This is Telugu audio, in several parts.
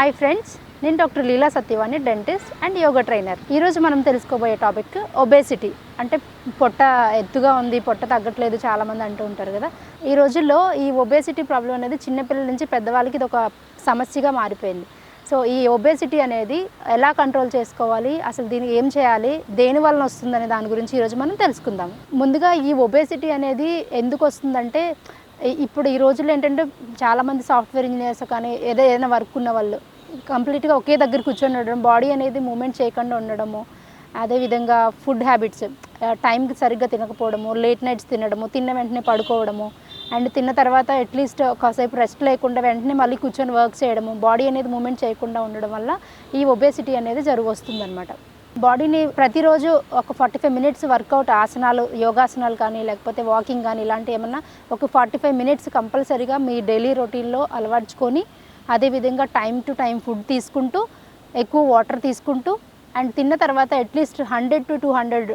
హాయ్ ఫ్రెండ్స్ నేను doctor Leela Satyavani dentist and yoga trainer ఈరోజు మనం తెలుసుకోబోయే టాపిక్ ఒబేసిటీ అంటే పొట్ట ఎత్తుగా ఉంది పొట్ట తగ్గట్లేదు చాలామంది అంటూ ఉంటారు కదా. ఈ రోజుల్లో ఈ ఒబేసిటీ ప్రాబ్లం అనేది చిన్నపిల్లల నుంచి పెద్దవాళ్ళకి ఇది ఒక సమస్యగా మారిపోయింది. సో ఈ ఒబేసిటీ అనేది ఎలా కంట్రోల్ చేసుకోవాలి అసలు దీనికి ఏం చేయాలి దేని వలన వస్తుందనే దాని గురించి ఈరోజు మనం తెలుసుకుందాం. ముందుగా ఈ ఒబేసిటీ అనేది ఎందుకు వస్తుందంటే ఇప్పుడు ఈ రోజుల్లో ఏంటంటే చాలామంది సాఫ్ట్వేర్ ఇంజనీర్స్ కానీ ఏదో ఏదైనా వర్క్ ఉన్న వాళ్ళు కంప్లీట్గా ఒకే దగ్గర కూర్చొని ఉండడం బాడీ అనేది మూమెంట్ చేయకుండా ఉండడము అదేవిధంగా ఫుడ్ హ్యాబిట్స్ టైంకి సరిగ్గా తినకపోవడము లేట్ నైట్స్ తినడము తిన్న వెంటనే పడుకోవడము అండ్ తిన్న తర్వాత అట్లీస్ట్ కాసేపు రెస్ట్ లేకుండా వెంటనే మళ్ళీ కూర్చొని వర్క్ చేయడము బాడీ అనేది మూమెంట్ చేయకుండా ఉండడం వల్ల ఈ ఒబేసిటీ అనేది జరుగు వస్తుందన్నమాట బాడీని ప్రతిరోజు ఒక ఫార్టీ ఫైవ్ మినిట్స్ వర్కౌట్ ఆసనాలు యోగాసనాలు కానీ లేకపోతే వాకింగ్ కానీ ఇలాంటి ఏమన్నా ఒక ఫార్టీ ఫైవ్ మినిట్స్ కంపల్సరీగా మీ డైలీ రొటీన్లో అలవర్చుకొని అదేవిధంగా టైం టు టైం ఫుడ్ తీసుకుంటూ ఎక్కువ వాటర్ తీసుకుంటూ అండ్ తిన్న తర్వాత at least hundred to two hundred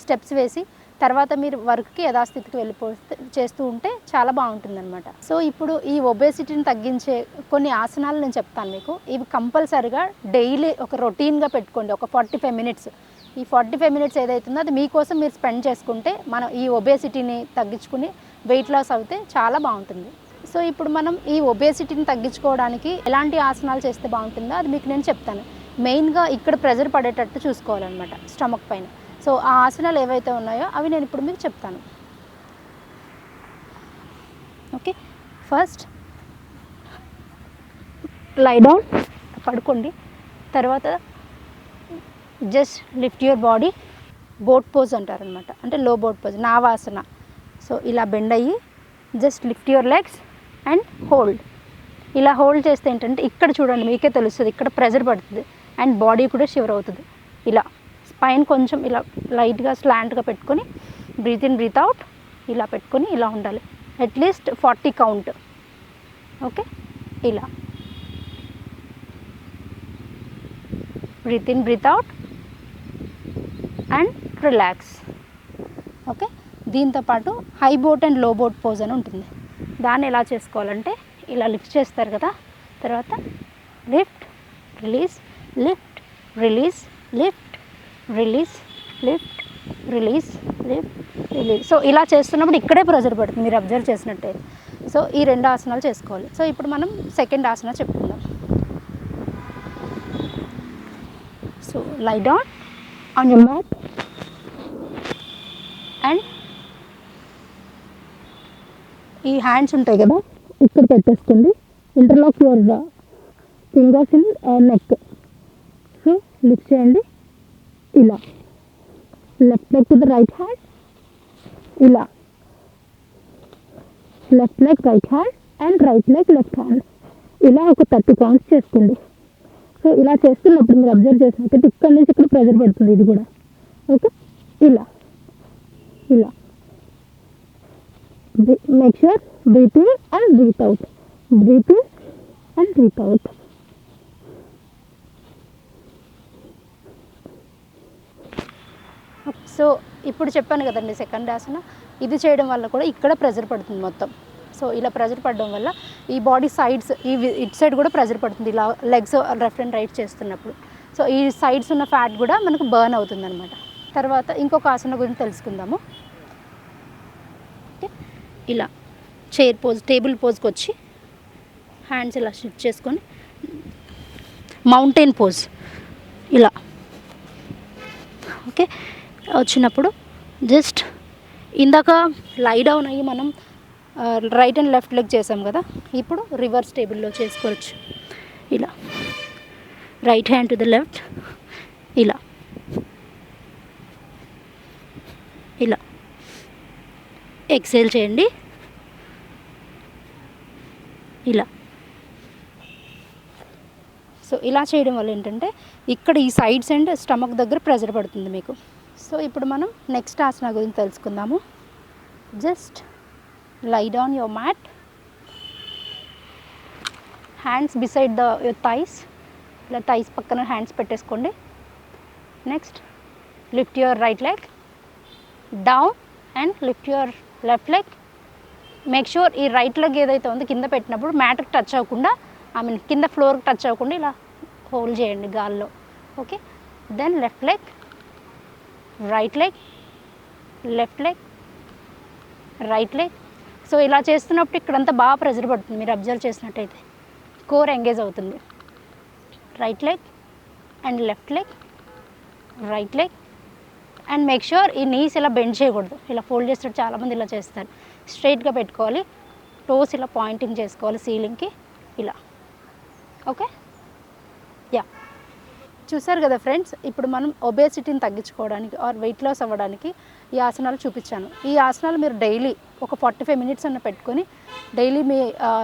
steps వేసి తర్వాత మీరు వర్క్కి యథాస్థితికి వెళ్ళిపో చేస్తూ ఉంటే చాలా బాగుంటుందన్నమాట. సో ఇప్పుడు ఈ ఒబేసిటీని తగ్గించే కొన్ని ఆసనాలు నేను చెప్తాను మీకు. ఇవి కంపల్సరిగా డైలీ ఒక రొటీన్గా పెట్టుకోండి. ఒక ఫార్టీ ఫైవ్ మినిట్స్ ఈ ఫార్టీ ఫైవ్ మినిట్స్ ఏదైతుందో అది మీకోసం మీరు స్పెండ్ చేసుకుంటే మనం ఈ ఒబేసిటీని తగ్గించుకుని వెయిట్ లాస్ అవుతే చాలా బాగుంటుంది. సో ఇప్పుడు మనం ఈ ఒబేసిటీని తగ్గించుకోవడానికి ఎలాంటి ఆసనాలు చేస్తే బాగుంటుందో అది మీకు నేను చెప్తాను. మెయిన్గా ఇక్కడ ప్రెజర్ పడేటట్టు చూసుకోవాలన్నమాట స్టమక్ పైన. సో ఆ ఆసనాలు ఏవైతే ఉన్నాయో అవి నేను ఇప్పుడు మీకు చెప్తాను. ఓకే? ఫస్ట్ లై డౌన్ పడుకోండి. తర్వాత just lift your body boat pose అంటారనమాట అంటే లో బోట్ పోజ్ నావాసన సో ఇలా బెండ్ అయ్యి just lift your legs and hold. ఇలా హోల్డ్ చేస్తే ఏంటంటే ఇక్కడ చూడండి మీకే తెలుస్తుంది ఇక్కడ ప్రెజర్ పడుతుంది అండ్ బాడీ కూడా షివర్ అవుతుంది. ఇలా స్పైన్ కొంచెం ఇలా లైట్గా స్లాంట్గా పెట్టుకొని బ్రీత్ ఇన్ బ్రీత్ అవుట్ ఇలా పెట్టుకొని ఇలా ఉండాలి. At least forty count. Okay? ఇలా. Breathe in breathe out and relax. Okay? దీంతో పాటు హై బోట్ అండ్లో బోట్ పోజ్ అని ఉంటుంది. దాన్ని ఎలా చేసుకోవాలంటే ఇలా లిఫ్ట్ చేస్తారు కదా తర్వాత lift release lift release lift release lift release lift release. So ఇలా చేస్తున్నప్పుడు ఇక్కడే ప్రెజర్ పడుతుంది మీరు అబ్జర్వ్ చేసినట్టే. సో ఈ రెండు ఆసనాలు చేసుకోవాలి. సో ఇప్పుడు మనం సెకండ్ ఆసన చెప్పుకుందాం. So lie down on you mat and ఈ హ్యాండ్స్ ఉంటాయి కదా ఇక్కడ పెట్టేసుకోండి interlock your fingers in neck so lift చేయండి. ఇలా. Left leg to the right hand ఇలా. Left leg right hand and right leg left hand ఇలా ఒక థర్టీ కౌంట్స్ చేసుకోండి సో ఇలా చేస్తున్నప్పుడు మీరు అబ్జర్వ్ చేసినట్టు ఇక్కడ నుంచి ఇక్కడ ప్రెజర్ పడుతుంది ఇది కూడా. ఓకే ఇలా. ఇలా. Make sure breathe and breathe out breathe in and breathe out so ఇప్పుడు చెప్పాను కదండి సెకండ్ ఆసన ఇది చేయడం వల్ల కూడా ఇక్కడ ప్రెజర్ పడుతుంది మొత్తం. సో ఇలా ప్రెజర్ పడడం వల్ల ఈ బాడీ సైడ్స్ ఈ ఇట్ సైడ్ కూడా ప్రెజర్ పడుతుంది. ఇలా లెగ్స్ లెఫ్ట్ అండ్ రైట్ చేస్తున్నప్పుడు. సో ఈ సైడ్స్ ఉన్న ఫ్యాట్ కూడా మనకు బర్న్ అవుతుంది అనమాట తర్వాత ఇంకొక ఆసన గురించి తెలుసుకుందాము. ఇలా చైర్ పోజ్ టేబుల్ పోజ్కి వచ్చి హ్యాండ్స్ ఇలా షిఫ్ట్ చేసుకొని మౌంటైన్ పోజ్ ఇలా. ఓకే? వచ్చినప్పుడు జస్ట్ ఇందాక లై డౌన్ అయ్యి మనం రైట్ అండ్ లెఫ్ట్ లెగ్ చేసాం కదా ఇప్పుడు రివర్స్ టేబుల్లో చేసుకోవచ్చు. ఇలా. Right hand to the left ఇలా. ఇలా. ఎక్సేల్ చేయండి. ఇలా. సో ఇలా చేయడం వల్ల ఏంటంటే ఇక్కడ ఈ సైడ్స్ అండ్ స్టమక్ దగ్గర ప్రెజర్ పడుతుంది మీకు. సో ఇప్పుడు మనం నెక్స్ట్ ఆసన గురించి తెలుసుకుందాము. Just lie down your mat hands beside the your thighs ఇలా థైస్ పక్కన హ్యాండ్స్ పెట్టేసుకోండి. Next lift your right leg down and lift your left leg. Make sure ఈ రైట్ లెగ్ ఏదైతే ఉందో కింద పెట్టినప్పుడు మ్యాట్కి టచ్ అవ్వకుండా ఐ మీన్ కింద ఫ్లోర్కి టచ్ అవ్వకుండా ఇలా హోల్డ్ చేయండి గాల్లో. Okay then left leg right leg left leg right leg so ఇలా చేస్తున్నప్పుడు ఇక్కడంతా బాగా ప్రెజర్ పడుతుంది. మీరు అబ్జర్వ్ చేసినట్టయితే కోర్ ఎంగేజ్ అవుతుంది. Right leg and left leg right leg and make sure ఈ నీస్ ఇలా బెండ్ చేయకూడదు. ఇలా ఫోల్డ్ చేసినట్టు చాలామంది ఇలా చేస్తారు. స్ట్రైట్గా పెట్టుకోవాలి. టోస్ ఇలా పాయింటింగ్ చేసుకోవాలి సీలింగ్కి ఇలా. ఓకే యా చూసారు కదా ఫ్రెండ్స్ ఇప్పుడు మనం ఒబేసిటీని తగ్గించుకోవడానికి ఆర్ వెయిట్ లాస్ అవ్వడానికి ఈ ఆసనాలు చూపించాను. ఈ ఆసనాలు మీరు డైలీ ఒక ఫార్టీ ఫైవ్ మినిట్స్ అన్న పెట్టుకొని డైలీ మీ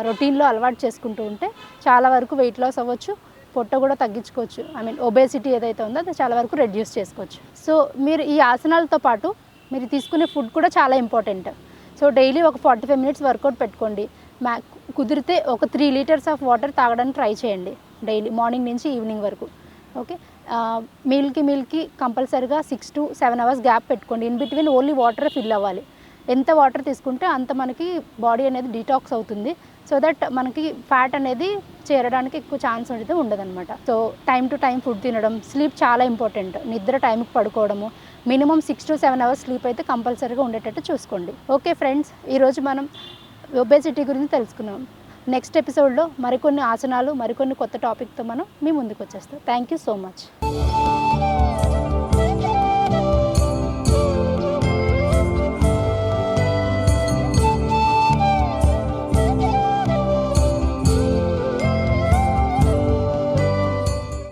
రొటీన్లో అలవాటు చేసుకుంటూ ఉంటే చాలా వరకు వెయిట్ లాస్ అవ్వచ్చు. పొట్ట కూడా తగ్గించుకోవచ్చు. ఐ మీన్ ఒబేసిటీ ఏదైతే ఉందో అది చాలా వరకు రెడ్యూస్ చేసుకోవచ్చు. సో మీరు ఈ ఆసనాలతో పాటు మీరు తీసుకునే ఫుడ్ కూడా చాలా ఇంపార్టెంట్ సో డైలీ ఒక ఫార్టీ ఫైవ్ మినిట్స్ వర్కౌట్ పెట్టుకోండి. మ్యా కుదిరితే ఒక త్రీ లీటర్స్ ఆఫ్ వాటర్ తాగడానికి ట్రై చేయండి. డైలీ మార్నింగ్ నుంచి ఈవినింగ్ వరకు. ఓకే మీల్కి మీల్కి కంపల్సరీగా six to seven hours gap పెట్టుకోండి. In between only water fill అవ్వాలి. ఎంత వాటర్ తీసుకుంటే అంత మనకి బాడీ అనేది డీటాక్స్ అవుతుంది. సో దట్ మనకి ఫ్యాట్ అనేది చేరడానికి ఎక్కువ ఛాన్స్ అనేది ఉండదన్నమాట. So time to time food తినడం స్లీప్ చాలా ఇంపార్టెంట్ నిద్ర టైంకి పడుకోవడము minimum six to seven hours sleep అయితే కంపల్సరీగా ఉండేటట్టు చూసుకోండి. ఓకే ఫ్రెండ్స్ ఈరోజు మనం ఒబేసిటీ గురించి తెలుసుకున్నాం. నెక్స్ట్ ఎపిసోడ్లో మరికొన్ని ఆసనాలు మరికొన్ని కొత్త టాపిక్తో మనం మీ ముందుకు వచ్చేస్తాం. Thank you so much